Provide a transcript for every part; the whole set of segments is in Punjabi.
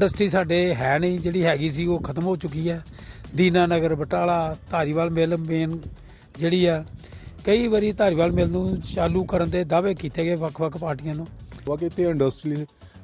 ਇੰਡਸਟਰੀ ਸਾਡੇ ਹੈ ਨਹੀਂ, ਜਿਹੜੀ ਹੈਗੀ ਸੀ, ਉਹ ਖਤਮ ਹੋ ਚੁੱਕੀ ਹੈ। ਦੀਨਾ ਨਗਰ ਬਟਾਲਾ, ਧਾਰੀਵਾਲ ਮਿਲ ਮੇਨ ਜਿਹੜੀ ਆ, ਕਈ ਵਾਰੀ ਧਾਰੀਵਾਲ ਮਿਲ ਨੂੰ ਚਾਲੂ ਕਰਨ ਦੇ ਦਾਅਵੇ ਕੀਤੇ ਗਏ ਵੱਖ-ਵੱਖ ਪਾਰਟੀਆਂ ਨੂੰ। ਵਾਕਈ ਤੇ ਇੰਡਸਟਰੀ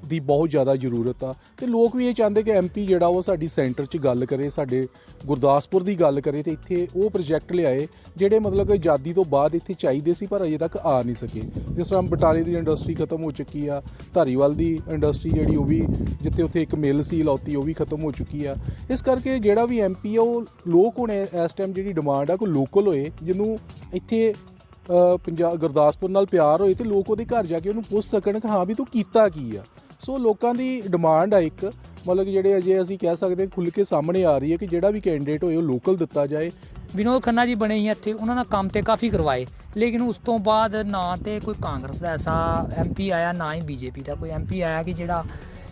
ਦੀ ਬਹੁਤ ਜ਼ਿਆਦਾ ਜ਼ਰੂਰਤ ਆ। ਤੇ ਲੋਕ ਵੀ ਇਹ ਚਾਹੁੰਦੇ ਕਿ ਐਮਪੀ ਜਿਹੜਾ ਉਹ ਸਾਡੀ ਸੈਂਟਰ 'ਚ ਗੱਲ ਕਰੇ ਸਾਡੇ ਗੁਰਦਾਸਪੁਰ ਦੀ ਗੱਲ ਕਰੇ ਤੇ ਇੱਥੇ ਉਹ ਪ੍ਰੋਜੈਕਟ ਲਿਆਏ ਜਿਹੜੇ ਮਤਲਬ ਕਿ ਆਜ਼ਾਦੀ ਤੋਂ ਬਾਅਦ ਇੱਥੇ ਚਾਹੀਦੇ ਸੀ ਪਰ ਅਜੇ ਤੱਕ ਆ ਨਹੀਂ ਸਕੇ। ਜਿਸ ਤਰ੍ਹਾਂ ਬਟਾਲੇ ਦੀ ਇੰਡਸਟਰੀ ਖਤਮ ਹੋ ਚੁੱਕੀ ਆ ਧਾਰੀਵਾਲ ਦੀ ਇੰਡਸਟਰੀ ਜਿਹੜੀ ਉਹ ਵੀ ਜਿੱਥੇ ਉੱਥੇ ਇੱਕ ਮਿਲ ਸੀ ਲੌਤੀ ਉਹ ਵੀ ਖਤਮ ਹੋ ਚੁੱਕੀ ਆ। ਇਸ ਕਰਕੇ ਜਿਹੜਾ ਵੀ ਐਮਪੀ ਆ ਉਹ ਲੋਕ ਹੁਣ ਇਸ ਟਾਈਮ ਜਿਹੜੀ ਡਿਮਾਂਡ ਆ ਕੋਈ ਲੋਕਲ ਹੋਏ ਜਿਹਨੂੰ ਇੱਥੇ ਅ, ਪੰਜਾਬ ਗੁਰਦਾਸਪੁਰ ਨਾਲ ਪਿਆਰ ਹੋਏ ਤੇ ਲੋਕ ਉਹਦੇ ਘਰ ਜਾ ਕੇ ਉਹਨੂੰ ਪੁੱਛ ਸਕਣ ਕਿ ਹਾਂ ਵੀ ਤੂੰ ਕੀਤਾ ਕੀ ਆ। ਸੋ ਲੋਕਾਂ ਦੀ ਡਿਮਾਂਡ ਆ ਇੱਕ, ਮਤਲਬ ਕਿ ਜਿਹੜੇ ਅਜੇ ਅਸੀਂ ਕਹਿ ਸਕਦੇ ਖੁੱਲ ਕੇ ਸਾਹਮਣੇ ਆ ਰਹੀ ਹੈ ਕਿ ਜਿਹੜਾ ਵੀ ਕੈਂਡੀਡੇਟ ਹੋਏ ਉਹ ਲੋਕਲ ਦਿੱਤਾ ਜਾਏ। ਵਿਨੋਦ ਖੰਨਾ ਜੀ ਬਣੇ ਸੀ ਇੱਥੇ, ਉਹਨਾਂ ਨਾਲ ਕੰਮ ਤੇ ਕਾਫੀ ਕਰਵਾਏ। ਲੇਕਿਨ ਉਸ ਤੋਂ ਬਾਅਦ ਨਾ ਤੇ ਕੋਈ ਕਾਂਗਰਸ ਦਾ ਐਸਾ ਐਮਪੀ ਆਇਆ, ਨਾ ਹੀ ਬੀਜੇਪੀ ਦਾ ਕੋਈ ਐਮਪੀ ਆਇਆ ਕਿ ਜਿਹੜਾ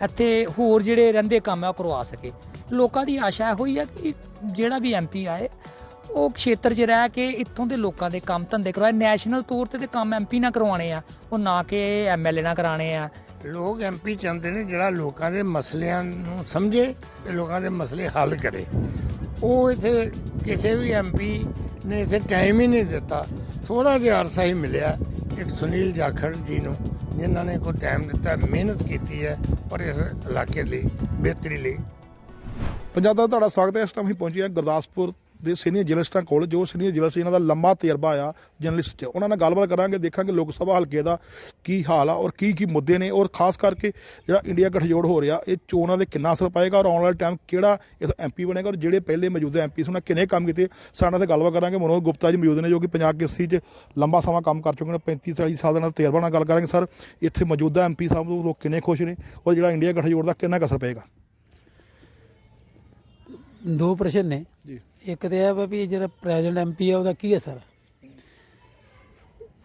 ਇੱਥੇ ਹੋਰ ਜਿਹੜੇ ਰਹਿੰਦੇ ਕੰਮ ਆ ਉਹ ਕਰਵਾ ਸਕੇ। ਲੋਕਾਂ ਦੀ ਆਸ਼ਾ ਇਹੋ ਹੀ ਆ ਕਿ ਜਿਹੜਾ ਵੀ ਐਮਪੀ ਆਏ, ਉਹ ਖੇਤਰ 'ਚ ਰਹਿ ਕੇ ਇੱਥੋਂ ਦੇ ਲੋਕਾਂ ਦੇ ਕੰਮ ਧੰਦੇ ਕਰਵਾਏ। ਨੈਸ਼ਨਲ ਤੌਰ ਤੇ ਤੇ ਕੰਮ ਐਮਪੀ ਨਾਲ ਕਰਵਾਉਣੇ ਆ, ਉਹ ਨਾ ਕਿ ਐਮਐਲਏ ਨਾਲ ਕਰਾਣੇ ਆ। ਲੋਕ ਐਮਪੀ ਚਾਹੁੰਦੇ ਨੇ ਜਿਹੜਾ ਲੋਕਾਂ ਦੇ ਮਸਲਿਆਂ ਨੂੰ ਸਮਝੇ ਤੇ ਲੋਕਾਂ ਦੇ ਮਸਲੇ ਹੱਲ ਕਰੇ। ਉਹ ਇਥੇ ਕਿਸੇ ਵੀ ਐਮਪੀ ਨੇ ਇਥੇ ਟਾਈਮ ਹੀ ਨਹੀਂ ਦਿੱਤਾ। ਥੋੜਾ ਜਿਹਾ ਅਰਸਾ ਹੀ ਮਿਲਿਆ ਇੱਕ ਸੁਨੀਲ ਜਾਖੜ ਜੀ ਨੂੰ, ਜਿਨ੍ਹਾਂ ਨੇ ਕੋਈ ਟਾਈਮ ਦਿੱਤਾ, ਮਿਹਨਤ ਕੀਤੀ ਹੈ ਪਰ ਇਸ ਇਲਾਕੇ ਲਈ, ਬਿਹਤਰੀ ਲਈ। ਪੰਜਾਬ ਦਾ ਤੁਹਾਡਾ ਸਵਾਗਤ ਹੈ। ਇਸ ਟਾਈਮ ਅਸੀਂ ਪਹੁੰਚੇ ਹਾਂ ਗੁਰਦਾਸਪੁਰ ਦੇ ਸੀਨੀਅਰ ਜਰਨਲਿਸਟਾਂ ਕੋਲ ਜੋ ਸੀਨੀਅਰ ਜਰਨਲਿਸਟ ਇਹਨਾਂ ਦਾ ਲੰਮਾ ਤਜਰਬਾ ਆ ਜਰਨਲਿਸਟ 'ਚ ਉਹਨਾਂ ਨਾਲ ਗੱਲਬਾਤ ਕਰਾਂਗੇ ਦੇਖਾਂਗੇ ਲੋਕ ਸਭਾ ਹਲਕੇ ਦਾ ਕੀ ਹਾਲ ਆ ਔਰ ਕੀ ਕੀ ਮੁੱਦੇ ਨੇ ਔਰ ਖਾਸ ਕਰਕੇ ਜਿਹੜਾ ਇੰਡੀਆ ਗਠਜੋੜ ਹੋ ਰਿਹਾ ਇਹ ਚੋਣਾਂ ਦੇ ਕਿੰਨਾ ਅਸਰ ਪਾਏਗਾ ਔਰ ਆਉਣ ਵਾਲੇ ਟਾਈਮ ਕਿਹੜਾ ਇਸ ਐਮਪੀ ਬਣੇਗਾ ਔਰ ਜਿਹੜੇ ਪਹਿਲੇ ਮੌਜੂਦਾ ਐਮਪੀ ਸੀ ਉਹਨਾਂ ਕਿੰਨੇ ਕੰਮ ਕੀਤੇ ਸਾਡੇ ਨਾਲ ਗੱਲਬਾਤ ਕਰਾਂਗੇ ਮਨੋਜ ਗੁਪਤਾ ਜੀ ਮੌਜੂਦ ਨੇ ਜੋ ਕਿ ਪੰਜਾਬ ਕਿਸਤੀ 'ਚ ਲੰਬਾ ਸਮਾਂ ਕੰਮ ਕਰ ਚੁੱਕੇ ਨੇ 35 40 ਸਾਲ ਦਾ ਤਜਰਬਾ ਨਾਲ ਗੱਲ ਕਰਾਂਗੇ ਸਰ ਇੱਥੇ ਮੌਜੂਦਾ ਐਮਪੀ ਸਾਹਿਬ ਨੂੰ ਲੋਕ ਕਿੰਨੇ ਖੁਸ਼ ਨੇ ਔਰ ਜਿਹੜਾ ਇੰਡੀਆ ਗਠਜੋੜ ਦਾ ਕਿੰਨਾ ਅਸਰ ਪਏਗਾ? ਦੋ ਪ੍ਰਸ਼ਨ ਨੇ। ਜੀ। ਇੱਕ ਤੇ ਇਹ ਵਾ ਵੀ ਜਿਹੜਾ ਪ੍ਰੈਜ਼ੀਡੈਂਟ ਐਮਪੀ ਆ, ਉਹਦਾ ਕੀ ਅਸਰ?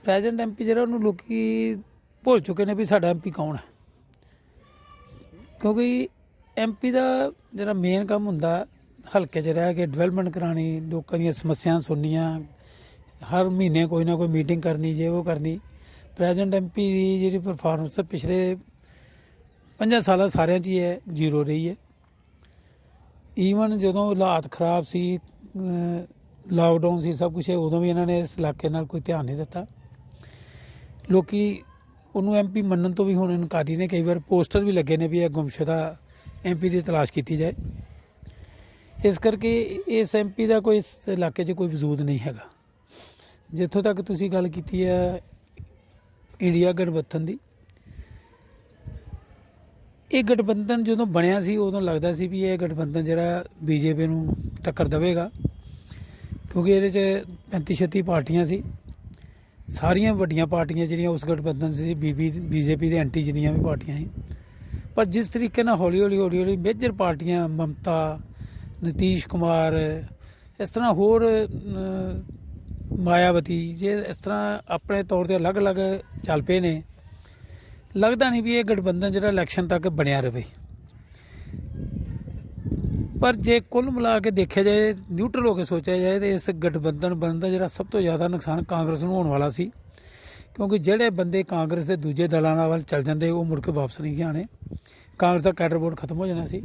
ਪ੍ਰੈਜ਼ੀਡੈਂਟ ਐਮਪੀ ਜਿਹੜਾ ਉਹਨੂੰ ਲੋਕੀ ਭੁੱਲ ਚੁੱਕੇ ਨੇ ਵੀ ਸਾਡਾ ਐਮਪੀ ਕੌਣ ਹੈ। ਕਿਉਂਕਿ ਐਮਪੀ ਦਾ ਜਿਹੜਾ ਮੇਨ ਕੰਮ ਹੁੰਦਾ, ਹਲਕੇ 'ਚ ਰਹਿ ਕੇ ਡਿਵੈਲਪਮੈਂਟ ਕਰਾਣੀ ਲੋਕਾਂ ਦੀਆਂ ਸਮੱਸਿਆਵਾਂ ਸੁਣਨੀਆਂ, ਹਰ ਮਹੀਨੇ ਕੋਈ ਨਾ ਕੋਈ ਮੀਟਿੰਗ ਕਰਨੀ, ਜੇ ਉਹ ਕਰਨੀ। ਪ੍ਰੈਜ਼ੀਡੈਂਟ ਐਮਪੀ ਦੀ ਜਿਹੜੀ ਪਰਫਾਰਮੈਂਸ ਪਿਛਲੇ 5 ਸਾਲਾਂ ਸਾਰਿਆਂ 'ਚ ਹੀ ਹੈ ਜ਼ੀਰੋ ਰਹੀ ਹੈ। ਈਵਨ ਜਦੋਂ ਹਾਲਾਤ ਖਰਾਬ ਸੀ ਲਾਕਡਾਊਨ ਸੀ, ਸਭ ਕੁਝ ਉਦੋਂ ਵੀ ਇਹਨਾਂ ਨੇ ਇਸ ਇਲਾਕੇ ਨਾਲ ਕੋਈ ਧਿਆਨ ਨਹੀਂ ਦਿੱਤਾ। ਲੋਕੀ ਉਹਨੂੰ ਐਮਪੀ ਮੰਨਣ ਤੋਂ ਵੀ ਹੁਣ ਇਨਕਾਰੀ ਨੇ, ਕਈ ਵਾਰ ਪੋਸਟਰ ਵੀ ਲੱਗੇ ਨੇ ਵੀ ਇਹ ਗੁੰਮਸ਼ੁਦਾ ਐਮਪੀ ਦੀ ਤਲਾਸ਼ ਕੀਤੀ ਜਾਏ। ਇਸ ਕਰਕੇ ਇਸ ਐਮਪੀ ਦਾ ਕੋਈ ਇਸ ਇਲਾਕੇ 'ਚ ਕੋਈ ਵਜੂਦ ਨਹੀਂ ਹੈਗਾ। ਜਿੱਥੋਂ ਤੱਕ ਤੁਸੀਂ ਗੱਲ ਕੀਤੀ ਹੈ, ਇੰਡੀਆ ਗਠਬੰਧਨ ਦੀ ਇਹ ਗਠਬੰਧਨ ਜਦੋਂ ਬਣਿਆ ਸੀ, ਉਦੋਂ ਲੱਗਦਾ ਸੀ ਵੀ ਇਹ ਗਠਬੰਧਨ ਜਿਹੜਾ ਬੀਜੇਪੀ ਨੂੰ ਟੱਕਰ ਦੇਵੇਗਾ, ਕਿਉਂਕਿ ਇਹਦੇ 'ਚ 35 36 ਪਾਰਟੀਆਂ ਸੀ। ਸਾਰੀਆਂ ਵੱਡੀਆਂ ਪਾਰਟੀਆਂ ਜਿਹੜੀਆਂ ਉਸ ਗਠਬੰਧਨ ਸੀ, ਬੀਬੀ, ਬੀਜੇਪੀ ਦੇ ਐਂਟੀ ਜਿੰਨੀਆਂ ਵੀ ਪਾਰਟੀਆਂ ਸੀ। ਪਰ ਜਿਸ ਤਰੀਕੇ ਨਾਲ ਹੌਲੀ ਹੌਲੀ ਹੌਲੀ ਹੌਲੀ ਮੇਜਰ ਪਾਰਟੀਆਂ ਮਮਤਾ, ਨਤੀਸ਼ ਕੁਮਾਰ, ਇਸ ਤਰ੍ਹਾਂ ਹੋਰ ਮਾਇਆਵਤੀ, ਜੇ ਇਸ ਤਰ੍ਹਾਂ ਆਪਣੇ ਤੌਰ ਤੇ ਅਲੱਗ-ਅਲੱਗ ਚੱਲ ਪਏ ਨੇ ਲੱਗਦਾ ਨਹੀਂ ਵੀ ਇਹ ਗਠਬੰਧਨ ਜਿਹੜਾ ਇਲੈਕਸ਼ਨ ਤੱਕ ਬਣਿਆ ਰਹੇ ਪਰ ਜੇ ਕੁੱਲ ਮਿਲਾ ਕੇ ਦੇਖਿਆ ਜਾਏ ਨਿਊਟਰਲ ਹੋ ਕੇ ਸੋਚਿਆ ਜਾਏ, ਤੇ ਇਸ ਗਠਬੰਧਨ ਬਣਨ ਦਾ ਜਿਹੜਾ ਸਭ ਤੋਂ ਜ਼ਿਆਦਾ ਨੁਕਸਾਨ ਕਾਂਗਰਸ ਨੂੰ ਹੋਣ ਵਾਲਾ ਸੀ। ਕਿਉਂਕਿ ਜਿਹੜੇ ਬੰਦੇ ਕਾਂਗਰਸ ਦੇ ਦੂਜੇ ਦਲਾਂ ਨਾਲ ਵੱਲ ਚੱਲ ਜਾਂਦੇ, ਉਹ ਮੁੜ ਕੇ ਵਾਪਸ ਨਹੀਂ ਆਣੇ ਕਾਂਗਰਸ ਦਾ ਕੈਡਰ ਬੋਰਡ ਖਤਮ ਹੋ ਜਾਣਾ ਸੀ।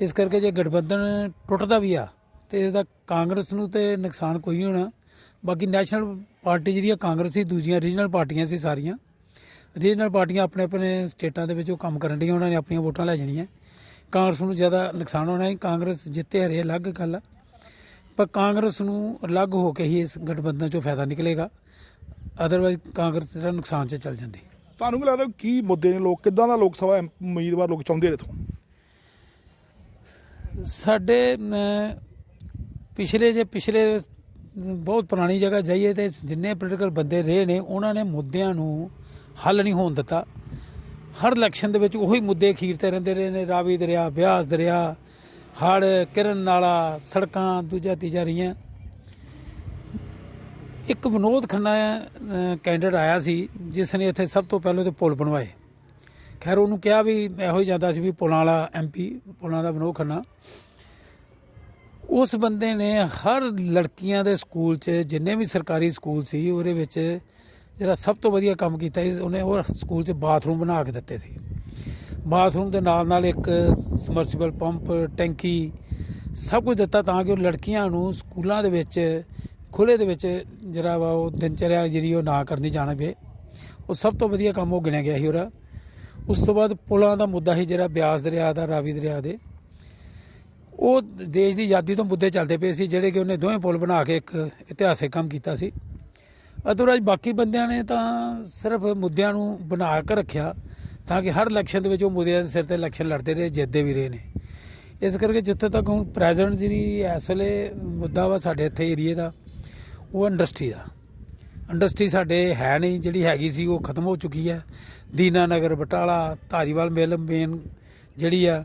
ਇਸ ਕਰਕੇ ਜੇ ਗਠਬੰਧਨ ਟੁੱਟਦਾ ਵੀ ਆ, ਤੇ ਇਹਦਾ ਕਾਂਗਰਸ ਨੂੰ ਤੇ ਨੁਕਸਾਨ ਕੋਈ ਨਹੀਂ ਹੋਣਾ। ਬਾਕੀ ਨੈਸ਼ਨਲ ਪਾਰਟੀ ਜਿਹੜੀ ਆ, ਕਾਂਗਰਸ ਸੀ ਦੂਜੀਆਂ ਰੀਜਨਲ ਪਾਰਟੀਆਂ ਸੀ ਸਾਰੀਆਂ। ਰੀਜਨਲ ਪਾਰਟੀਆਂ ਆਪਣੇ ਆਪਣੇ ਸਟੇਟਾਂ ਦੇ ਵਿੱਚ ਉਹ ਕੰਮ ਕਰਨ ਡੀਆਂ ਉਹਨਾਂ ਨੇ ਆਪਣੀਆਂ ਵੋਟਾਂ ਲੈ ਜਾਣੀਆਂ। ਕਾਂਗਰਸ ਨੂੰ ਜ਼ਿਆਦਾ ਨੁਕਸਾਨ ਹੋਣਾ ਹੈ। ਕਾਂਗਰਸ ਜਿੱਤੇ ਹਰੇ ਅਲੱਗ ਗੱਲ ਆ। ਪਰ ਕਾਂਗਰਸ ਨੂੰ ਅਲੱਗ ਹੋ ਕੇ ਹੀ ਇਸ ਗਠਬੰਧਨ ਚੋਂ ਫਾਇਦਾ ਨਿਕਲੇਗਾ। ਅਦਰਵਾਈਜ਼ ਕਾਂਗਰਸ ਜਿਹੜਾ ਨੁਕਸਾਨ 'ਚ ਚੱਲ ਜਾਂਦੀ। ਤੁਹਾਨੂੰ ਕੀ ਲੱਗਦਾ ਕੀ ਮੁੱਦੇ ਨੇ ਲੋਕ ਕਿੱਦਾਂ ਦਾ ਲੋਕ ਸਭਾ ਉਮੀਦਵਾਰ ਲੋਕ ਚਾਹੁੰਦੇ ਨੇ ਇਥੋਂ? ਸਾਡੇ ਪਿਛਲੇ ਜੇ ਪਿਛਲੇ ਬਹੁਤ ਪੁਰਾਣੀ ਜਗ੍ਹਾ ਜਾਈਏ ਤੇ ਜਿੰਨੇ ਪੋਲੀਟੀਕਲ ਬੰਦੇ ਰਹੇ ਨੇ ਉਹਨਾਂ ਨੇ ਮੁੱਦਿਆਂ ਨੂੰ ਹੱਲ ਨਹੀਂ ਹੋਣ ਦਿੱਤਾ। ਹਰ ਇਲੈਕਸ਼ਨ ਦੇ ਵਿੱਚ ਉਹੀ ਮੁੱਦੇ ਖੀਰਤੇ ਰਹਿੰਦੇ ਰਹੇ ਨੇ, ਰਾਵੀ ਦਰਿਆ, ਬਿਆਸ ਦਰਿਆ ਹੜ ਕਿਰਨ ਨਾਲਾ, ਸੜਕਾਂ ਦੂਜਾ ਤੀਜਾ ਰਹੀਆਂ। ਇੱਕ ਵਿਨੋਦ ਖੰਨਾ ਕੈਂਡੀਡੇਟ ਆਇਆ ਸੀ, ਜਿਸ ਨੇ ਇੱਥੇ ਸਭ ਤੋਂ ਪਹਿਲਾਂ ਤੇ ਪੁਲ ਬਣਵਾਏ। ਖੈਰ, ਉਹਨੂੰ ਕਿਹਾ ਵੀ ਇਹੋ ਹੀ ਜਾਂਦਾ ਸੀ ਵੀ ਪੁਲਾਂ ਵਾਲਾ ਐਮਪੀ ਪੁਲਾਂ ਦਾ ਵਿਨੋਦ ਖੰਨਾ। ਉਸ ਬੰਦੇ ਨੇ ਹਰ ਲੜਕੀਆਂ ਦੇ ਸਕੂਲ 'ਚ, ਜਿੰਨੇ ਵੀ ਸਰਕਾਰੀ ਸਕੂਲ ਸੀ, ਉਹਦੇ ਵਿੱਚ ਜਿਹੜਾ ਸਭ ਤੋਂ ਵਧੀਆ ਕੰਮ ਕੀਤਾ ਸੀ, ਉਹਨੇ ਉਹ ਸਕੂਲ 'ਚ ਬਾਥਰੂਮ ਬਣਾ ਕੇ ਦਿੱਤੇ ਸੀ। ਬਾਥਰੂਮ ਦੇ ਨਾਲ ਨਾਲ ਇੱਕ ਸਮਰਸੀਬਲ ਪੰਪ ਟੈਂਕੀ ਸਭ ਕੁਝ ਦਿੱਤਾ ਤਾਂ ਕਿ ਉਹ ਲੜਕੀਆਂ ਨੂੰ ਸਕੂਲਾਂ ਦੇ ਵਿੱਚ ਖੁੱਲੇ ਦੇ ਵਿੱਚ ਜਿਹੜਾ ਵਾ ਉਹ ਦਿਨਚਰਿਆ ਜਿਹੜੀ ਉਹ ਨਾ ਕਰਨੀ ਜਾਣਾ ਪਏ ਉਹ ਸਭ ਤੋਂ ਵਧੀਆ ਕੰਮ ਉਹ ਗਿਣਿਆ ਗਿਆ ਸੀ ਉਹਦਾ। ਉਸ ਤੋਂ ਬਾਅਦ ਪੁਲਾਂ ਦਾ ਮੁੱਦਾ ਸੀ ਜਿਹੜਾ ਬਿਆਸ ਦਰਿਆ ਦਾ, ਰਾਵੀ ਦਰਿਆ ਦੇ। ਉਹ ਦੇਸ਼ ਦੀ ਆਜ਼ਾਦੀ ਤੋਂ ਮੁੱਦੇ ਚੱਲਦੇ ਪਏ ਸੀ, ਜਿਹੜੇ ਕਿ ਉਹਨੇ ਦੋਵੇਂ ਪੁਲ ਬਣਾ ਕੇ ਇੱਕ ਇਤਿਹਾਸਿਕ ਕੰਮ ਕੀਤਾ ਸੀ। ਅਦਰਵਾਈਜ਼ ਬਾਕੀ ਬੰਦਿਆਂ ਨੇ ਤਾਂ ਸਿਰਫ ਮੁੱਦਿਆਂ ਨੂੰ ਬਣਾ ਕੇ ਰੱਖਿਆ ਤਾਂ ਕਿ ਹਰ ਇਲੈਕਸ਼ਨ ਦੇ ਵਿੱਚ ਉਹ ਮੁੱਦਿਆਂ ਦੇ ਸਿਰ ਤੇ ਇਲੈਕਸ਼ਨ ਲੜਦੇ ਰਹੇ, ਜਿੱਤਦੇ ਵੀ ਰਹੇ ਨੇ। ਇਸ ਕਰਕੇ ਜਿੱਥੇ ਤੱਕ ਹੁਣ ਪ੍ਰੈਜ਼ੈਂਟ ਜਿਹੜੀ ਇਸ ਵੇਲੇ ਮੁੱਦਾ ਵਾ ਸਾਡੇ ਇੱਥੇ ਏਰੀਏ ਦਾ, ਉਹ ਇੰਡਸਟਰੀ ਦਾ। ਇੰਡਸਟਰੀ ਸਾਡੇ ਹੈ ਨਹੀਂ, ਜਿਹੜੀ ਹੈਗੀ ਸੀ ਉਹ ਖਤਮ ਹੋ ਚੁੱਕੀ ਹੈ। ਦੀਨਾਨਗਰ, ਬਟਾਲਾ, ਧਾਰੀਵਾਲ ਮਿਲ ਮੇਨ ਜਿਹੜੀ ਆ,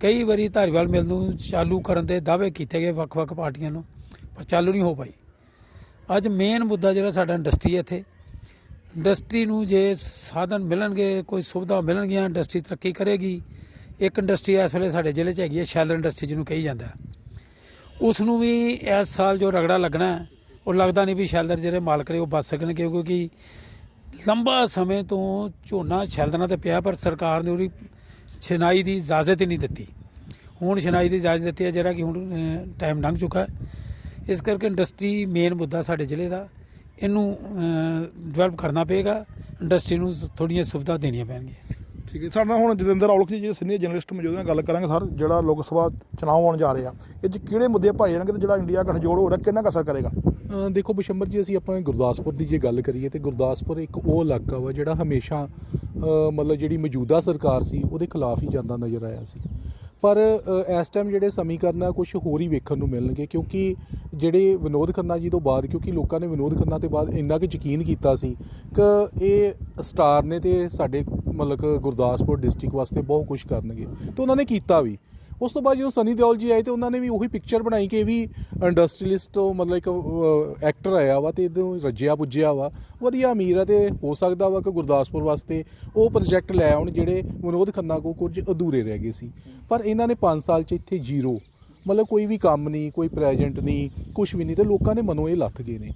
ਕਈ ਵਾਰੀ ਧਾਰੀਵਾਲ ਮਿਲ ਨੂੰ ਚਾਲੂ ਕਰਨ ਦੇ ਦਾਅਵੇ ਕੀਤੇ ਗਏ ਵੱਖ-ਵੱਖ ਪਾਰਟੀਆਂ ਨੂੰ, ਪਰ ਚਾਲੂ ਨਹੀਂ ਹੋ ਪਾਈ। ਅੱਜ ਮੇਨ ਮੁੱਦਾ ਜਿਹੜਾ ਸਾਡਾ ਇੰਡਸਟਰੀ ਹੈ ਇੱਥੇ। ਇੰਡਸਟਰੀ ਨੂੰ ਜੇ ਸਾਧਨ ਮਿਲਣਗੇ, ਕੋਈ ਸੁਵਿਧਾ ਮਿਲਣਗੀਆਂ ਇੰਡਸਟਰੀ ਤਰੱਕੀ ਕਰੇਗੀ। ਇੱਕ ਇੰਡਸਟਰੀ ਇਸ ਵੇਲੇ ਸਾਡੇ ਜ਼ਿਲ੍ਹੇ 'ਚ ਹੈਗੀ ਹੈ, ਸ਼ੈਲਰ ਇੰਡਸਟਰੀ ਜਿਹਨੂੰ ਕਹੀ ਜਾਂਦਾ ਹੈ। ਉਸ ਨੂੰ ਵੀ ਇਸ ਸਾਲ ਜੋ ਰਗੜਾ ਲੱਗਣਾ ਉਹ ਲੱਗਦਾ ਨਹੀਂ ਵੀ ਸ਼ੈਲਰ ਜਿਹੜੇ ਮਾਲਕ ਨੇ ਉਹ ਬਚ ਸਕਣਗੇ, ਕਿਉਂਕਿ ਲੰਬਾ ਸਮੇਂ ਤੋਂ ਝੋਨਾ ਸ਼ੈਲਰਾਂ ਤੇ ਪਿਆ, ਪਰ ਸਰਕਾਰ ਨੇ ਉਹਦੀ ਛਨਾਈ ਦੀ ਇਜਾਜ਼ਤ ਹੀ ਨਹੀਂ ਦਿੱਤੀ। ਹੁਣ ਛਨਾਈ ਦੀ ਇਜਾਜ਼ਤ ਦਿੱਤੀ ਹੈ, ਜਿਹੜਾ ਕਿ ਹੁਣ ਟਾਈਮ ਲੰਘ ਚੁੱਕਾ ਹੈ। ਇਸ ਕਰਕੇ ਇੰਡਸਟਰੀ ਮੇਨ ਮੁੱਦਾ ਸਾਡੇ ਜ਼ਿਲ੍ਹੇ ਦਾ। ਇਹਨੂੰ ਡਿਵੈਲਪ ਕਰਨਾ ਪਏਗਾ। ਇੰਡਸਟਰੀ ਨੂੰ ਥੋੜੀਆਂ ਸੁਵਿਧਾ ਦੇਣੀਆਂ ਪੈਣਗੀਆਂ। ਠੀਕ ਹੈ ਸਾਡੇ ਨਾਲ ਹੁਣ ਜਤਿੰਦਰ ਔਲਖ ਜੀ ਜਿਹੜੇ ਸੀਨੀਅਰ ਜਰਨਲਿਸਟ ਮੌਜੂਦ ਨੇ ਗੱਲ ਕਰਾਂਗੇ ਸਰ ਜਿਹੜਾ ਲੋਕ ਸਭਾ ਚੁਣਾਵ ਆਉਣ ਜਾ ਰਹੇ ਆ। ਇਹ 'ਚ ਕਿਹੜੇ ਮੁੱਦੇ ਭਾਈ ਜਾਣਗੇ ਤੇ ਜਿਹੜਾ ਇੰਡੀਆ ਗੱਠਜੋੜ ਹੋ ਰਿਹਾ ਕਿੰਨਾ ਕੁ ਅਸਰ ਕਰੇਗਾ? ਅ, ਦੇਖੋ ਬਿਸ਼ੰਬਰ ਜੀ ਅਸੀਂ ਆਪਾਂ ਗੁਰਦਾਸਪੁਰ ਦੀ ਜੇ ਗੱਲ ਕਰੀਏ ਤੇ ਗੁਰਦਾਸਪੁਰ ਇੱਕ ਉਹ ਇਲਾਕਾ ਵਾ ਜਿਹੜਾ ਹਮੇਸ਼ਾ ਮਤਲਬ ਜਿਹੜੀ ਮੌਜੂਦਾ ਸਰਕਾਰ ਸੀ ਉਹਦੇ ਖਿਲਾਫ ਹੀ ਜਾਂਦਾ ਨਜ਼ਰ ਆਇਆ ਸੀ। ਪਰ ਇਸ ਟਾਈਮ ਜਿਹੜੇ ਸਮੀਕਰਨ ਆ ਕੁਝ ਹੋਰ ਹੀ ਵੇਖਣ ਨੂੰ ਮਿਲਣਗੇ ਕਿਉਂਕਿ ਜਿਹੜੇ ਵਿਨੋਦ ਖੰਨਾ ਜੀ ਤੋਂ ਬਾਅਦ, ਕਿਉਂਕਿ ਲੋਕਾਂ ਨੇ ਵਿਨੋਦ ਖੰਨਾ ਤੇ ਬਾਅਦ ਇੰਨਾ ਕਿ ਯਕੀਨ ਕੀਤਾ ਸੀ ਕਿ ਇਹ ਸਟਾਰ ਨੇ ਤੇ ਸਾਡੇ, ਮਤਲਬ ਕਿ ਗੁਰਦਾਸਪੁਰ ਡਿਸਟ੍ਰਿਕਟ ਵਾਸਤੇ ਬਹੁਤ ਕੁਝ ਕਰਨਗੇ। ਤੇ ਉਹਨਾਂ ਨੇ ਕੀਤਾ ਵੀ। ਉਸ ਤੋਂ ਬਾਅਦ ਜਦੋਂ ਸਨੀ ਦਿਓਲ ਜੀ ਆਏ ਤੇ ਉਹਨਾਂ ਨੇ ਵੀ ਉਹੀ ਪਿਕਚਰ ਬਣਾਈ ਕਿ ਇਹ ਵੀ ਇੰਡਸਟਰੀਅਲਿਸਟ ਮਤਲਬ ਇੱਕ ਐਕਟਰ ਆਇਆ ਵਾ ਤੇ ਇਹਦੋਂ ਰੱਜਿਆ ਪੁੱਜਿਆ ਵਾ। ਵਧੀਆ ਅਮੀਰ ਆ ਤੇ ਹੋ ਸਕਦਾ ਵਾ ਕਿ ਗੁਰਦਾਸਪੁਰ ਵਾਸਤੇ ਉਹ ਪ੍ਰੋਜੈਕਟ ਲੈ ਆਉਣ ਜਿਹੜੇ ਵਿਨੋਦ ਖੰਨਾ ਕੋ ਕੁਝ ਅਧੂਰੇ ਰਹਿ ਗਏ ਸੀ। ਪਰ ਇਹਨਾਂ ਨੇ 5 ਸਾਲ ਚ ਇੱਥੇ ਜ਼ੀਰੋ ਮਤਲਬ ਕੋਈ ਵੀ ਕੰਮ ਨਹੀਂ, ਕੋਈ ਪ੍ਰੈਜੈਂਟ ਨਹੀਂ ਕੁਝ ਵੀ ਨਹੀਂ ਤੇ ਲੋਕਾਂ ਦੇ ਮਨੋਂ ਇਹ ਲੱਥ ਗਏ ਨੇ।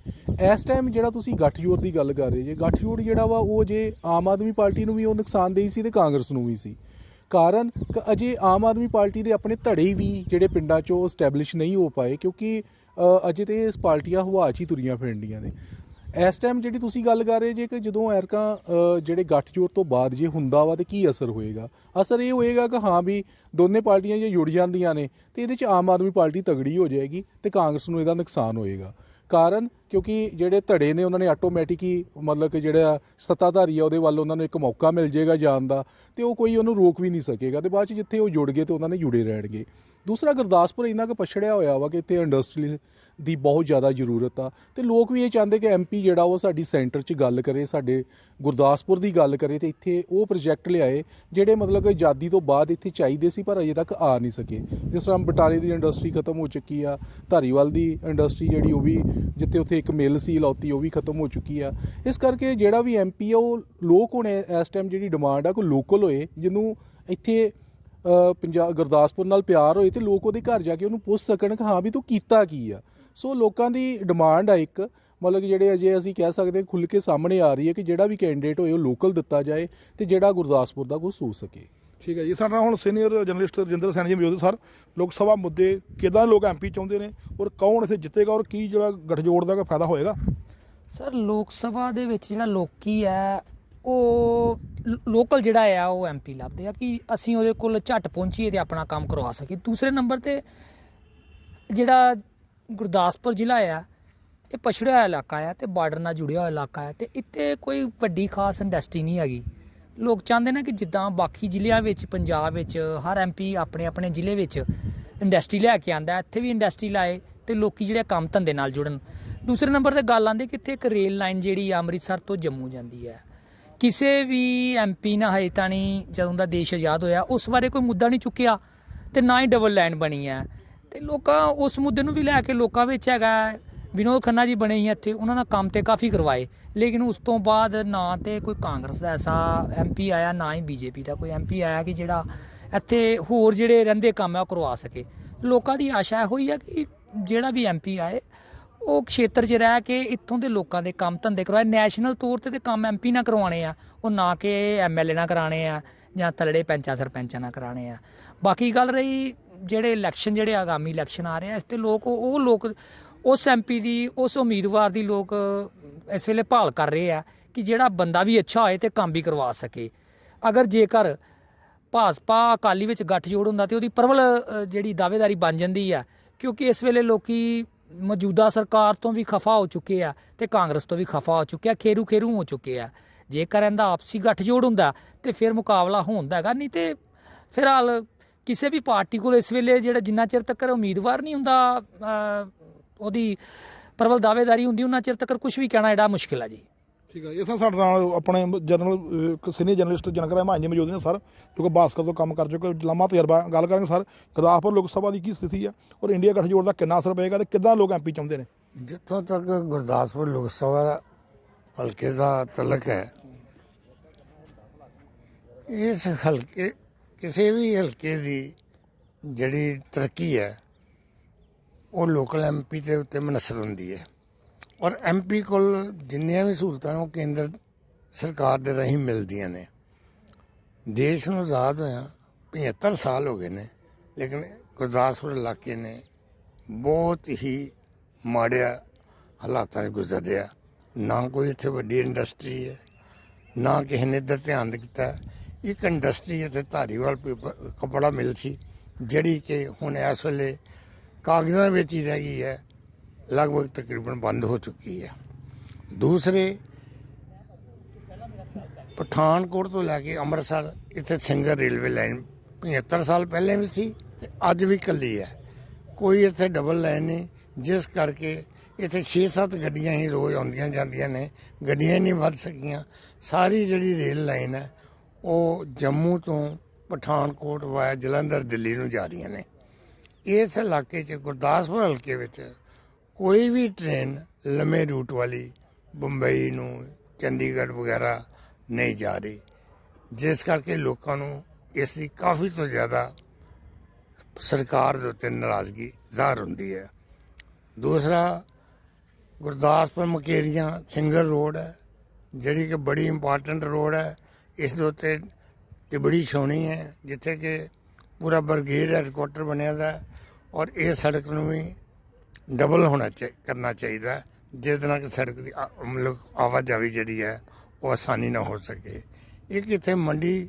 ਇਸ ਟਾਈਮ ਜਿਹੜਾ ਤੁਸੀਂ ਗੱਠਜੋੜ ਦੀ ਗੱਲ ਕਰ ਰਹੇ ਜੇ, ਗੱਠਜੋੜ ਜਿਹੜਾ ਵਾ ਉਹ ਜੇ ਆਮ ਆਦਮੀ ਪਾਰਟੀ ਨੂੰ ਵੀ ਉਹ ਨੁਕਸਾਨਦੇਹੀ ਸੀ ਤੇ ਕਾਂਗਰਸ ਨੂੰ ਵੀ ਸੀ। ਕਾਰਨ ਅਜੇ ਆਮ ਆਦਮੀ ਪਾਰਟੀ ਦੇ ਆਪਣੇ ਧੜੇ ਵੀ ਜਿਹੜੇ ਪਿੰਡਾਂ 'ਚੋਂ ਸਟੈਬਲਿਸ਼ ਨਹੀਂ ਹੋ ਪਾਏ, ਕਿਉਂਕਿ ਅਜੇ ਤੇ ਇਸ ਪਾਰਟੀਆਂ ਹਵਾ 'ਚ ਹੀ ਤੁਰੀਆਂ ਫਿਰਦੀਆਂ ਨੇ। ਇਸ ਟਾਈਮ ਜਿਹੜੀ ਤੁਸੀਂ ਗੱਲ ਕਰ ਰਹੇ ਜੇ ਕਿ ਜਦੋਂ ਐਰਕਾਂ ਜਿਹੜੇ ਗੱਠਜੋੜ ਤੋਂ ਬਾਅਦ ਜੇ ਹੁੰਦਾ ਵਾ ਤੇ ਕੀ ਅਸਰ ਹੋਏਗਾ? ਅਸਰ ਇਹ ਹੋਏਗਾ ਕਿ ਹਾਂ ਵੀ ਦੋਨੇ ਪਾਰਟੀਆਂ ਜੇ ਜੁੜ ਜਾਂਦੀਆਂ ਨੇ, ਤੇ ਇਹਦੇ 'ਚ ਆਮ ਆਦਮੀ ਪਾਰਟੀ ਤਗੜੀ ਹੋ ਜਾਏਗੀ ਤੇ ਕਾਂਗਰਸ ਨੂੰ ਇਹਦਾ ਨੁਕਸਾਨ ਹੋਏਗਾ। ਕਾਰਨ ਕਿਉਂਕਿ ਜਿਹੜੇ ਧੜੇ ਨੇ, ਉਹਨਾਂ ਨੇ ਆਟੋਮੈਟਿਕ ਹੀ ਮਤਲਬ ਕਿ ਜਿਹੜਾ ਸੱਤਾਧਾਰੀ ਆ, ਉਹਦੇ ਵੱਲ ਉਹਨਾਂ ਨੂੰ ਇੱਕ ਮੌਕਾ ਮਿਲ ਜਾਏਗਾ ਜਾਣ ਦਾ ਤੇ ਉਹ ਕੋਈ ਉਹਨੂੰ ਰੋਕ ਵੀ ਨਹੀਂ ਸਕੇਗਾ ਤੇ ਬਾਅਦ ਚ ਜਿੱਥੇ ਉਹ ਜੁੜ ਗਏ ਤੇ ਉਹਨਾਂ ਨੇ ਜੁੜੇ ਰਹਿਣਗੇ। ਦੂਸਰਾ, ਗੁਰਦਾਸਪੁਰ ਇੰਨਾ ਕੁ ਪਛੜਿਆ ਹੋਇਆ ਵਾ ਕਿ ਇੱਥੇ ਇੰਡਸਟਰੀ ਦੀ ਬਹੁਤ ਜ਼ਿਆਦਾ ਜ਼ਰੂਰਤ ਆ ਤੇ ਲੋਕ ਵੀ ਇਹ ਚਾਹੁੰਦੇ ਕਿ ਐਮਪੀ ਜਿਹੜਾ ਉਹ ਸਾਡੀ ਸੈਂਟਰ 'ਚ ਗੱਲ ਕਰੇ, ਸਾਡੇ ਗੁਰਦਾਸਪੁਰ ਦੀ ਗੱਲ ਕਰੇ ਤੇ ਇੱਥੇ ਉਹ ਪ੍ਰੋਜੈਕਟ ਲਿਆਏ ਜਿਹੜੇ ਮਤਲਬ ਕਿ ਆਜ਼ਾਦੀ ਤੋਂ ਬਾਅਦ ਇੱਥੇ ਚਾਹੀਦੇ ਸੀ ਪਰ ਅਜੇ ਤੱਕ ਆ ਨਹੀਂ ਸਕੇ। ਜਿਸ ਤਰ੍ਹਾਂ ਬਟਾਲੇ ਦੀ ਇੰਡਸਟਰੀ ਖਤਮ ਹੋ ਚੁੱਕੀ ਆ, ਧਾਰੀਵਾਲ ਦੀ ਇੰਡਸਟਰੀ ਜਿਹੜੀ ਉਹ ਵੀ ਜਿੱਥੇ ਉੱਥੇ ਇੱਕ ਮਿਲ ਸੀ ਲੌਤੀ ਉਹ ਵੀ ਖਤਮ ਹੋ ਚੁੱਕੀ ਆ। ਇਸ ਕਰਕੇ ਜਿਹੜਾ ਵੀ ਐਮਪੀ ਆ ਉਹ ਲੋਕ ਹੁਣ ਇਸ ਟਾਈਮ ਜਿਹੜੀ ਡਿਮਾਂਡ ਆ ਕੋਈ ਲੋਕਲ ਹੋਏ ਜਿਹਨੂੰ ਇੱਥੇ ਅ, ਪੰਜਾਬ ਗੁਰਦਾਸਪੁਰ ਨਾਲ ਪਿਆਰ ਹੋਏ ਤੇ ਲੋਕ ਉਹਦੇ ਘਰ ਜਾ ਕੇ ਉਹਨੂੰ ਪੁੱਛ ਸਕਣ ਕਿ ਹਾਂ ਵੀ ਤੂੰ ਕੀਤਾ ਕੀ ਆ। ਸੋ ਲੋਕਾਂ ਦੀ ਡਿਮਾਂਡ ਆ ਇੱਕ ਮਤਲਬ ਕਿ ਜਿਹੜੇ ਅਜੇ ਅਸੀਂ ਕਹਿ ਸਕਦੇ ਹਾਂ ਖੁੱਲ ਕੇ ਸਾਹਮਣੇ ਆ ਰਹੀ ਹੈ ਕਿ ਜਿਹੜਾ ਵੀ ਕੈਂਡੀਡੇਟ ਹੋਏ ਉਹ ਲੋਕਲ ਦਿੱਤਾ ਜਾਏ ਤੇ ਜਿਹੜਾ ਗੁਰਦਾਸਪੁਰ ਦਾ ਕੋਈ ਸੂ ਸਕੇ। ਠੀਕ ਹੈ ਜੀ। ਸਾਡਾ ਹੁਣ ਸੀਨੀਅਰ ਜਰਨਲਿਸਟ ਰਜਿੰਦਰ ਸੈਣੀ ਜੀ ਮੌਜੂਦ ਸਰ। ਲੋਕ ਸਭਾ ਮੁੱਦੇ ਕਿਦਾਂ ਲੋਕ ਐਮਪੀ ਚਾਹੁੰਦੇ ਨੇ ਔਰ ਕੌਣ ਇੱਥੇ ਜਿੱਤੇਗਾ ਔਰ ਕੀ ਜਿਹੜਾ ਗਠਜੋੜ ਦਾ ਫਾਇਦਾ ਹੋਏਗਾ? ਸਰ, ਲੋਕ ਸਭਾ ਦੇ ਵਿੱਚ ਜਿਹੜਾ ਲੋਕੀ ਹੈ, ਉਹ ਲੋਕਲ ਜਿਹੜਾ ਆ ਉਹ ਐਮਪੀ ਲੱਭਦੇ ਆ ਕਿ ਅਸੀਂ ਉਹਦੇ ਕੋਲ ਝੱਟ ਪਹੁੰਚੀਏ ਤੇ ਆਪਣਾ ਕੰਮ ਕਰਵਾ ਸਕੀਏ। ਦੂਸਰੇ ਨੰਬਰ ਤੇ ਜਿਹੜਾ ਗੁਰਦਾਸਪੁਰ ਜ਼ਿਲ੍ਹਾ ਆ, ਇਹ ਪਛੜਿਆ ਹੋਇਆ ਇਲਾਕਾ ਆ ਤੇ ਬਾਰਡਰ ਨਾਲ ਜੁੜਿਆ ਹੋਇਆ ਇਲਾਕਾ ਹੈ ਤੇ ਇੱਥੇ ਕੋਈ ਵੱਡੀ ਖਾਸ ਇੰਡਸਟਰੀ ਨਹੀਂ ਹੈਗੀ। ਲੋਕ ਚਾਹੁੰਦੇ ਨੇ ਕਿ ਜਿੱਦਾਂ ਬਾਕੀ ਜ਼ਿਲ੍ਹਿਆਂ ਵਿੱਚ, ਪੰਜਾਬ ਵਿੱਚ, ਹਰ ਐਮਪੀ ਆਪਣੇ ਆਪਣੇ ਜ਼ਿਲ੍ਹੇ ਵਿੱਚ ਇੰਡਸਟਰੀ ਲੈ ਕੇ ਆਂਦਾ, ਇੱਥੇ ਵੀ ਇੰਡਸਟਰੀ ਲਾਏ ਤੇ ਲੋਕੀ ਜਿਹੜੇ ਕੰਮ ਧੰਦੇ ਨਾਲ ਜੁੜਨ। ਦੂਸਰੇ ਨੰਬਰ ਤੇ ਗੱਲ ਆਂਦੀ ਕਿ ਇੱਥੇ ਇੱਕ ਰੇਲ ਲਾਈਨ ਜਿਹੜੀ ਆ ਅੰਮ੍ਰਿਤਸਰ ਤੋਂ ਜੰਮੂ ਜਾਂਦੀ ਹੈ। ਕਿਸੇ ਵੀ ਐਮਪੀ ਨਾ ਹਜੇ ਤਾਂ ਨਹੀਂ ਜਦੋਂ ਦਾ ਦੇਸ਼ ਆਜ਼ਾਦ ਹੋਇਆ, ਉਸ ਬਾਰੇ ਕੋਈ ਮੁੱਦਾ ਨਹੀਂ ਚੁੱਕਿਆ ਤੇ ਨਾ ਹੀ ਡਬਲ ਲਾਈਨ ਬਣੀ ਹੈ। ਤੇ ਲੋਕਾਂ ਉਸ ਮੁੱਦੇ ਨੂੰ ਵੀ ਲੈ ਕੇ ਲੋਕਾਂ ਵਿੱਚ ਹੈਗਾ ਵਿਨੋਦ ਖੰਨਾ ਜੀ ਬਣੇ ਸੀ ਇੱਥੇ, ਉਹਨਾਂ ਨਾਲ ਕੰਮ ਤੇ ਕਾਫੀ ਕਰਵਾਏ। ਲੇਕਿਨ ਉਸ ਤੋਂ ਬਾਅਦ ਨਾ ਤੇ ਕੋਈ ਕਾਂਗਰਸ ਦਾ ਐਸਾ ਐਮਪੀ ਆਇਆ, ਨਾ ਹੀ ਬੀਜੇਪੀ ਦਾ ਕੋਈ ਐਮਪੀ ਆਇਆ ਕਿ ਜਿਹੜਾ ਇੱਥੇ ਹੋਰ ਜਿਹੜੇ ਰਹਿੰਦੇ ਕੰਮ ਆ ਉਹ ਕਰਵਾ ਸਕੇ। ਲੋਕਾਂ ਦੀ ਆਸ਼ਾ ਇਹੋ ਹੀ ਆ ਕਿ ਜਿਹੜਾ ਵੀ ਐਮਪੀ ਆਏ, ਉਹ ਖੇਤਰ 'ਚ ਰਹਿ ਕੇ ਇੱਥੋਂ ਦੇ ਲੋਕਾਂ ਦੇ ਕੰਮ ਧੰਦੇ ਕਰਵਾਏ। ਨੈਸ਼ਨਲ ਤੌਰ ਤੇ ਤੇ ਕੰਮ ਐਮਪੀ ਨਾਲ ਕਰਵਾਉਣੇ ਆ, ਉਹ ਨਾ ਕਿ ਐਮਐਲਏ ਨਾਲ ਕਰਾਣੇ ਆ ਜਾਂ ਤਲੜੇ ਪੈਂਚਾਂ ਸਰਪੰਚਾਂ ਨਾਲ ਕਰਾਣੇ ਆ। ਬਾਕੀ ਗੱਲ ਰਹੀ ਜਿਹੜੇ ਇਲੈਕਸ਼ਨ, ਜਿਹੜੇ ਆਗਾਮੀ ਇਲੈਕਸ਼ਨ ਆ ਰਹੇ ਆ, ਇਸ ਤੇ ਲੋਕ ਉਹ ਲੋਕ ਉਸ ਐਮਪੀ ਦੀ, ਉਸ ਉਮੀਦਵਾਰ ਦੀ ਲੋਕ ਇਸ ਵੇਲੇ ਭਾਲ ਕਰ ਰਹੇ ਆ ਕਿ ਜਿਹੜਾ ਬੰਦਾ ਵੀ ਅੱਛਾ ਹੋਏ ਤੇ ਕੰਮ ਵੀ ਕਰਵਾ ਸਕੇ। ਅਗਰ ਜੇਕਰ ਭਾਜਪਾ ਅਕਾਲੀ ਵਿੱਚ ਗੱਠਜੋੜ ਹੁੰਦਾ ਤੇ ਉਹਦੀ ਪ੍ਰਬਲ ਜਿਹੜੀ ਦਾਅਵੇਦਾਰੀ ਬਣ ਜਾਂਦੀ ਆ, ਕਿਉਂਕਿ ਇਸ ਵੇਲੇ ਲੋਕੀ ਮੌਜੂਦਾ ਸਰਕਾਰ ਤੋਂ ਵੀ ਖਫਾ ਹੋ ਚੁੱਕੇ ਆ ਤੇ ਕਾਂਗਰਸ ਤੋਂ ਵੀ ਖਫਾ ਹੋ ਚੁੱਕੇ ਆ ਖੇਰੂ ਖੇਰੂ ਹੋ ਚੁੱਕੇ ਆ। ਜੇਕਰ ਇਹਦਾ ਆਪਸੀ ਗੱਠਜੋੜ ਹੁੰਦਾ ਤੇ ਫਿਰ ਮੁਕਾਬਲਾ ਹੁੰਦਾ ਹੈਗਾ, ਨਹੀਂ ਤੇ ਫਿਲਹਾਲ ਕਿਸੇ ਵੀ ਪਾਰਟੀ ਕੋਲ ਇਸ ਵੇਲੇ ਜਿਹੜਾ ਜਿੰਨਾ ਚਿਰ ਤੱਕ ਉਮੀਦਵਾਰ ਨਹੀਂ ਹੁੰਦਾ ਉਹਦੀ ਪ੍ਰਬਲ ਦਾਅਵੇਦਾਰੀ ਹੁੰਦੀ ਉਹਨਾਂ ਚਿਰ ਤੱਕ ਕੁਝ ਵੀ ਕਹਿਣਾ ਜਿਹੜਾ ਮੁਸ਼ਕਿਲ ਆ ਜੀ। ਠੀਕ ਹੈ ਇਸ ਨਾਲ ਸਾਡੇ ਨਾਲ ਆਪਣੇ general senior journalist Jankar Mann ji ਮੌਜੂਦ ਨੇ ਸਰ ਜੋ ਕਿ ਭਾਸਕਰ ਤੋਂ ਕੰਮ ਕਰ ਚੁੱਕੇ ਲੰਮਾ ਤਜਰਬਾ ਗੱਲ ਕਰਾਂਗੇ ਸਰ ਗੁਰਦਾਸਪੁਰ ਲੋਕ ਸਭਾ ਦੀ ਕੀ ਸਥਿਤੀ ਹੈ ਔਰ ਇੰਡੀਆ ਗੱਠਜੋੜ ਦਾ ਕਿੰਨਾ ਅਸਰ ਪਏਗਾ ਤੇ ਕਿੱਦਾਂ ਲੋਕ ਐਮਪੀ ਚਾਹੁੰਦੇ ਨੇ? ਜਿੱਥੋਂ ਤੱਕ ਗੁਰਦਾਸਪੁਰ ਲੋਕ ਸਭਾ ਹਲਕੇ ਦਾ ਤਲਕ ਹੈ ਇਸ ਹਲਕੇ ਕਿਸੇ ਵੀ ਹਲਕੇ ਦੀ ਜਿਹੜੀ ਤਰੱਕੀ ਹੈ ਉਹ ਲੋਕਲ ਐਮਪੀ ਦੇ ਉੱਤੇ ਮਨਸਰ ਹੁੰਦੀ ਹੈ। ਔਰ ਐਮਪੀ ਕੋਲ ਜਿੰਨੀਆਂ ਵੀ ਸਹੂਲਤਾਂ ਨੇ, ਉਹ ਕੇਂਦਰ ਸਰਕਾਰ ਦੇ ਰਾਹੀਂ ਮਿਲਦੀਆਂ ਨੇ। ਦੇਸ਼ ਨੂੰ ਆਜ਼ਾਦ ਹੋਇਆ 75 ਸਾਲ ਹੋ ਗਏ ਨੇ, ਲੇਕਿਨ ਗੁਰਦਾਸਪੁਰ ਇਲਾਕੇ ਨੇ ਬਹੁਤ ਹੀ ਮਾੜਿਆ ਹਾਲਾਤਾਂ 'ਚ ਗੁਜ਼ਰ ਰਿਹਾ ਨਾ ਕੋਈ ਇੱਥੇ ਵੱਡੀ ਇੰਡਸਟਰੀ ਹੈ, ਨਾ ਕਿਸੇ ਨੇ ਇੱਧਰ ਧਿਆਨ ਦਿੱਤਾ। ਇੱਕ ਇੰਡਸਟਰੀ ਇੱਥੇ ਧਾਰੀਵਾਲ ਪੇਪਰ, ਕਪੜਾ ਮਿਲ ਸੀ, ਜਿਹੜੀ ਕਿ ਹੁਣ ਇਸ ਵੇਲੇ ਕਾਗਜ਼ਾਂ ਵਿੱਚ ਹੀ ਰਹਿ ਗਈ ਹੈ। ਲਗਭਗ ਤਕਰੀਬਨ ਬੰਦ ਹੋ ਚੁੱਕੀ ਹੈ। ਦੂਸਰੇ, ਪਠਾਨਕੋਟ ਤੋਂ ਲੈ ਕੇ ਅੰਮ੍ਰਿਤਸਰ, ਇੱਥੇ ਸਿੰਗਰ ਰੇਲਵੇ ਲਾਈਨ 75 ਸਾਲ ਪਹਿਲੇ ਵੀ ਸੀ ਤੇ ਅੱਜ ਵੀ ਕੱਲੀ ਹੈ। ਕੋਈ ਇੱਥੇ ਡਬਲ ਲਾਈਨ ਨਹੀਂ, ਜਿਸ ਕਰਕੇ ਇੱਥੇ 6-7 ਗੱਡੀਆਂ ਹੀ ਰੋਜ਼ ਆਉਂਦੀਆਂ ਜਾਂਦੀਆਂ ਨੇ, ਗੱਡੀਆਂ ਹੀ ਨਹੀਂ ਵੱਧ ਸਕੀਆਂ। ਸਾਰੀ ਜਿਹੜੀ ਰੇਲ ਲਾਈਨ ਹੈ, ਉਹ ਜੰਮੂ ਤੋਂ ਪਠਾਨਕੋਟ ਵਾਇਆ ਜਲੰਧਰ, ਦਿੱਲੀ ਨੂੰ ਜਾ ਰਹੀਆਂ ਨੇ। ਇਸ ਇਲਾਕੇ 'ਚ ਗੁਰਦਾਸਪੁਰ ਹਲਕੇ ਵਿੱਚ ਕੋਈ ਵੀ ਟ੍ਰੇਨ ਲੰਮੇ ਰੂਟ ਵਾਲੀ ਬੰਬਈ ਨੂੰ, ਚੰਡੀਗੜ੍ਹ ਵਗੈਰਾ ਨਹੀਂ ਜਾ ਰਹੀ, ਜਿਸ ਕਰਕੇ ਲੋਕਾਂ ਨੂੰ ਇਸ ਦੀ ਕਾਫੀ ਤੋਂ ਜ਼ਿਆਦਾ ਸਰਕਾਰ ਦੇ ਉੱਤੇ ਨਾਰਾਜ਼ਗੀ ਜ਼ਾਹਰ ਹੁੰਦੀ ਹੈ। ਦੂਸਰਾ, ਗੁਰਦਾਸਪੁਰ ਮਕੇਰੀਆਂ ਸਿੰਗਲ ਰੋਡ ਹੈ, ਜਿਹੜੀ ਕਿ ਬੜੀ ਇੰਪੋਰਟੈਂਟ ਰੋਡ ਹੈ, ਇਸ ਦੇ ਉੱਤੇ ਤਿਬੜੀ ਛਾਉਣੀ ਹੈ, ਜਿੱਥੇ ਕਿ ਪੂਰਾ ਬਰਗੇਡ ਹੈਡਕੁਆਟਰ ਬਣਿਆ ਦਾ ਔਰ ਇਹ ਸੜਕ ਨੂੰ ਵੀ ਡਬਲ ਹੋਣਾ ਚਾਹੀ ਕਰਨਾ ਚਾਹੀਦਾ ਜਿਸ ਨਾਲ ਕਿ ਸੜਕ ਦੀ ਮਤਲਬ ਆਵਾਜਾਈ ਜਿਹੜੀ ਹੈ ਉਹ ਆਸਾਨੀ ਨਾਲ ਹੋ ਸਕੇ। ਇੱਕ ਇੱਥੇ ਮੰਡੀ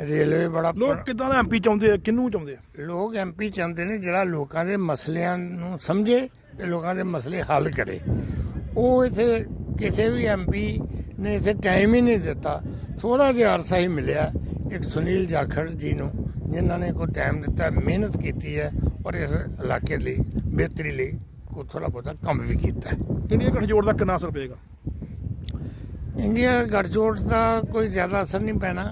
ਰੇਲਵੇ ਬੜਾ ਲੋਕ ਕਿੱਦਾਂ ਦਾ ਐਮਪੀ ਚਾਹੁੰਦੇ ਆ? ਕਿਹਨੂੰ ਚਾਹੁੰਦੇ ਆ? ਲੋਕ ਐਮਪੀ ਚਾਹੁੰਦੇ ਨੇ ਜਿਹੜਾ ਲੋਕਾਂ ਦੇ ਮਸਲਿਆਂ ਨੂੰ ਸਮਝੇ ਤੇ ਲੋਕਾਂ ਦੇ ਮਸਲੇ ਹੱਲ ਕਰੇ। ਉਹ ਇੱਥੇ ਕਿਸੇ ਵੀ ਐਮਪੀ ਨੇ ਇੱਥੇ ਟਾਈਮ ਹੀ ਨਹੀਂ ਦਿੱਤਾ। ਥੋੜਾ ਜਿਹਾ ਅਰਸਾ ਹੀ ਮਿਲਿਆ। ਇੱਕ ਸੁਨੀਲ ਜਾਖੜ ਜੀ ਨੂੰ ਜਿਨ੍ਹਾਂ ਨੇ ਕੋਈ ਟਾਈਮ ਦਿੱਤਾ ਮਿਹਨਤ ਕੀਤੀ ਹੈ ਔਰ ਇਸ ਇਲਾਕੇ ਲਈ ਬਿਹਤਰੀ ਲਈ ਕੋ ਥੋੜਾ ਬਹੁਤਾ ਕੰਮ ਵੀ ਕੀਤਾ ਹੈ। ਇੰਡੀਆ ਗੱਠਜੋੜ ਦਾ ਕਿੰਨਾ ਅਸਰ ਪਏਗਾ? ਇੰਡੀਆ ਗੱਠਜੋੜ ਦਾ ਕੋਈ ਜ਼ਿਆਦਾ ਅਸਰ ਨਹੀਂ ਪੈਣਾ।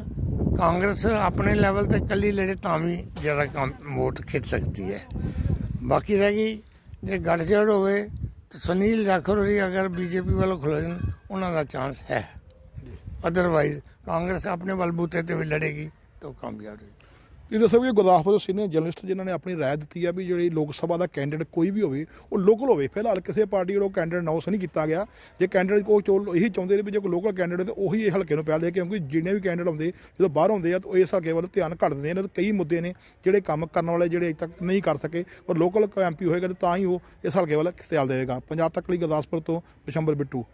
ਕਾਂਗਰਸ ਆਪਣੇ ਲੈਵਲ ਤੇ ਕੱਲੀ ਲੜੇ ਤਾਂ ਵੀ ਜ਼ਿਆਦਾ ਕੰਮ ਵੋਟ ਖਿੱਚ ਸਕਦੀ ਹੈ। ਬਾਕੀ ਰਹਿ ਗਈ ਜੇ ਗੱਠਜੋੜ ਹੋਵੇ ਤਾਂ ਸੁਨੀਲ ਜਾਖੜ ਹੋਰੀ ਅਗਰ ਬੀਜੇਪੀ ਵੱਲੋਂ ਖੁੱਲ੍ਹ ਜਾਣ ਉਹਨਾਂ ਦਾ ਚਾਂਸ ਹੈ। ਅਦਰਵਾਈਜ਼ ਕਾਂਗਰਸ ਆਪਣੇ ਬਲਬੂਤੇ ਤੇ ਵੀ ਲੜੇਗੀ ਤਾਂ ਕਾਮਯਾਬ ਹੋਏਗੀ। ਇਹ ਦੱਸੋ ਵੀ ਗੁਰਦਾਸਪੁਰ ਦੇ ਸੀਨੀਅਰ ਜਰਨਲਿਸਟ ਜਿਨ੍ਹਾਂ ਨੇ ਆਪਣੀ ਰਾਏ ਦਿੱਤੀ ਆ ਵੀ ਜਿਹੜੀ ਲੋਕ ਸਭਾ ਦਾ ਕੈਂਡੀਡੇਟ ਕੋਈ ਵੀ ਹੋਵੇ, ਉਹ ਲੋਕਲ ਹੋਵੇ। ਫਿਲਹਾਲ ਕਿਸੇ ਪਾਰਟੀ ਵੱਲੋਂ ਕੈਂਡੀਡੇਟ ਅਨਾਉਂਸ ਨਹੀਂ ਕੀਤਾ ਗਿਆ। ਜੇ ਕੈਂਡੀਡੇਟ ਕੋਈ ਚੋਲ ਇਹੀ ਚਾਹੁੰਦੇ ਨੇ ਵੀ ਜੇ ਕੋਈ ਲੋਕਲ ਕੈਂਡੀਡੇਟ ਤੇ ਉਹੀ ਇਹ ਹਲਕੇ ਨੂੰ ਪਹਿਲ ਦੇ ਕਿਉਂਕਿ ਜਿੰਨੇ ਵੀ ਕੈਂਡੀਡੇਟ ਆਉਂਦੇ, ਜਦੋਂ ਬਾਹਰ ਆਉਂਦੇ ਆ, ਤਾਂ ਇਸ ਹਲਕੇ ਵੱਲ ਧਿਆਨ ਘੱਟ ਦਿੰਦੇ ਨੇ। ਤੇ ਕਈ ਮੁੱਦੇ ਨੇ ਜਿਹੜੇ ਕੰਮ ਕਰਨ ਵਾਲੇ ਜਿਹੜੇ ਅਜੇ ਤੱਕ ਨਹੀਂ ਕਰ ਸਕੇ, ਔਰ ਲੋਕਲ ਐਮਪੀ ਹੋਏਗਾ ਤਾਂ ਹੀ ਉਹ ਇਸ ਹਲਕੇ ਵੱਲ ਖਿਆਲ ਦੇਵੇਗਾ। ਪੰਜਾਬ ਤੱਕ ਲਈ ਗੁਰਦਾਸਪੁਰ ਤੋਂ ਬਿਸ਼ੰਬਰ ਬਿੱਟੂ।